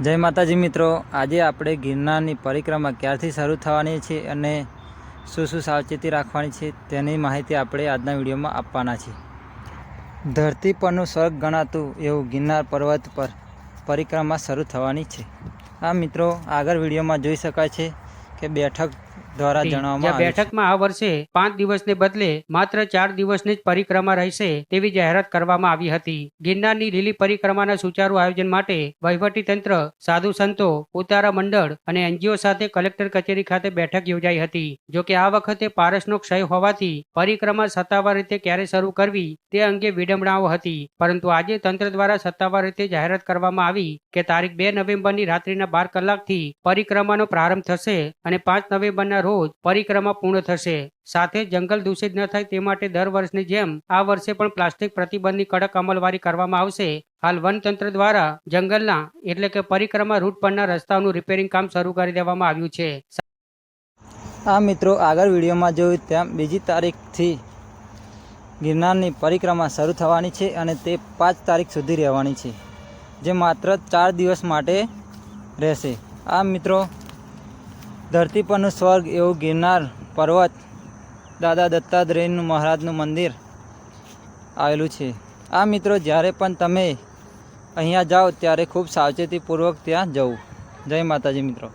જય માતાજી મિત્રો, આજે આપણે ગિરનારની પરિક્રમા ક્યારથી શરૂ થવાની છે અને શું શું સાવચેતી રાખવાની છે તેની માહિતી આપણે આજના વિડીયોમાં આપવાના છે ધરતી પરનું સ્વર્ગ ગણાતું એવું ગિરનાર પર્વત પર પરિક્રમા શરૂ થવાની છે. આ મિત્રો, આગળ વિડીયોમાં જોઈ શકાય છે કે બેઠક દ્વારા જણાવવામાં બેઠકમાં આ વર્ષે પાંચ દિવસને બદલે માત્ર ચાર દિવસની જ પરિક્રમા રહેશે તેવી જાહેરાત કરવામાં આવી હતી. ગિરનારની લીલી પરિક્રમાના સુચારુ આયોજન માટે વહીવટી તંત્ર સાધુ સંતો ઉતારા મંડળ અને એનજીઓ સાથે કલેક્ટર કચેરી ખાતે બેઠક યોજાઈ હતી. જોકે આ વખતે પારસનો ક્ષય હોવાથી પરિક્રમા સત્તાવાર રીતે ક્યારે શરૂ કરવી તે અંગે વિડંબણાઓ હતી. પરંતુ આજે તંત્ર દ્વારા સત્તાવાર રીતે જાહેરાત કરવામાં આવી કે તારીખ બે નવેમ્બરની રાત્રિના બાર કલાકથી પરિક્રમાનો પ્રારંભ થશે અને પાંચ નવેમ્બરના રોજ પરિક્રમા પૂર્ણ થશે. સાથે જંગલ દૂષિત ન થાય તે માટે દર વર્ષની જેમ આ વર્ષે પણ પ્લાસ્ટિક પ્રતિબંધની કડક અમલવારી કરવામાં આવશે. હાલ વનતંત્ર દ્વારા જંગલના એટલે કે પરિક્રમા રૂટ પરના રસ્તાઓનું રિપેરિંગ કામ શરૂ કરી દેવામાં આવ્યું છે. આ મિત્રો આગળ વિડીયોમાં જોયું તેમ બીજી તારીખથી ગિરનારની પરિક્રમા શરૂ થવાની છે અને તે પાંચ તારીખ સુધી રહેવાની છે, જે માત્ર ચાર દિવસ માટે રહેશે. આ મિત્રો ધરતી પરનું સ્વર્ગ એવું ગિરનાર પર્વત દાદા દત્તાત્રેયનું મહારાજનું મંદિર આવેલું છે. આ મિત્રો, જ્યારે પણ તમે અહીંયા જાઓ, ત્યારે ખૂબ સાવચેતીપૂર્વક ત્યાં જવું. જય માતાજી મિત્રો.